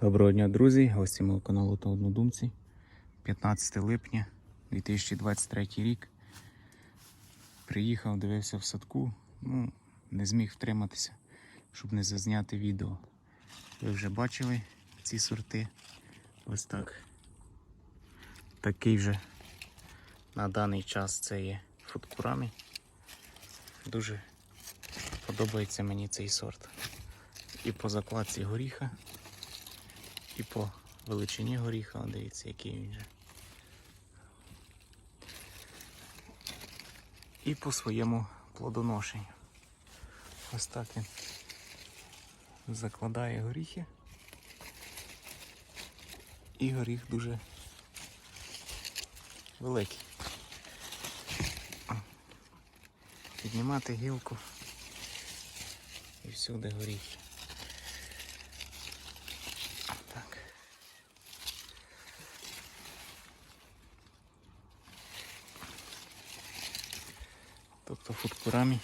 Доброго дня, друзі, гості мого каналу та однодумці. 15 липня 2023 рік. Приїхав, дивився в садку, ну, не зміг втриматися, щоб не зазняти відео. Ви вже бачили ці сорти. Ось так. Такий вже на даний час це є футкурами. Дуже подобається мені цей сорт. І по закладці горіха, і по величині горіха, дивіться, який він же. І по своєму плодоношенню. Ось так він закладає горіхи. І горіх дуже великий. Піднімати гілку і всюди горіхи. Тобто фудкурамі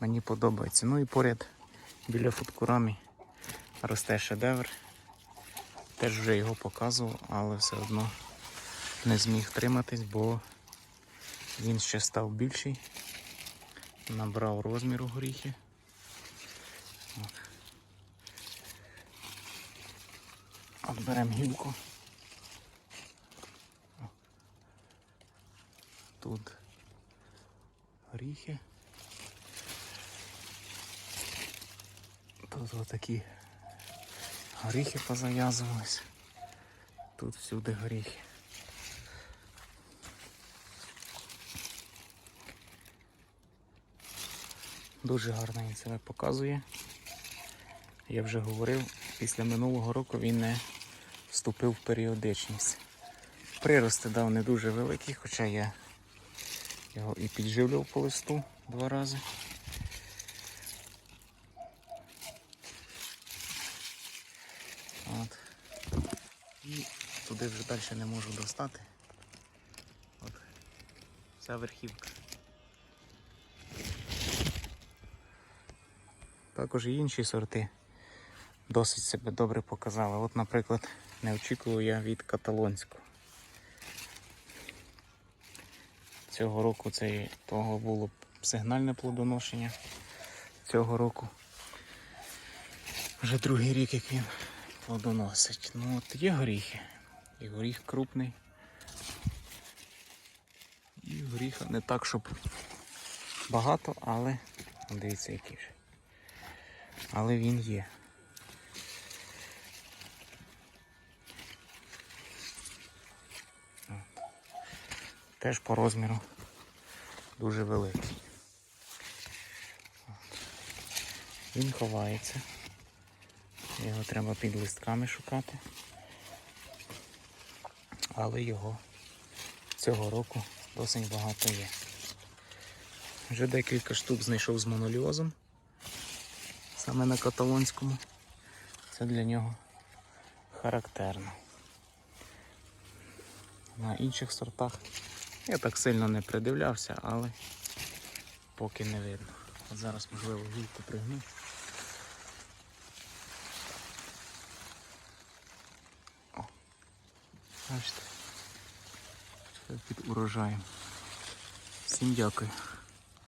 мені подобається. Ну і поряд біля фудкурамі росте шедевр. Теж вже його показував, але все одно не зміг триматись, бо він ще став більший. Набрав розміру горіхи. От. От беремо гілку. Тут горіхи. Тут отакі горіхи позав'язувались. Тут всюди горіхи. Дуже гарно він себе показує. Я вже говорив, після минулого року він не вступив в періодичність. Прирости дав не дуже великі, хоча я його і підживлював по листу два рази. От. І туди вже далі не можу достати. От. Вся верхівка. Також і інші сорти досить себе добре показали. От, наприклад, не очікував я від каталонського. Цього року це того було сигнальне плодоношення. Цього року вже другий рік, як він плодоносить. Ну от є горіхи. І горіх крупний. І горіха не так, щоб багато, але дивіться, який. Але він є. Теж по розміру дуже великий. Він ховається. Його треба під листками шукати. Але його цього року досить багато є. Вже декілька штук знайшов з моноліозом саме на каталонському. Це для нього характерно. На інших сортах я так сильно не придивлявся, але поки не видно. От зараз можливо гілку пригну. О, бачите, під урожаєм. Всім дякую.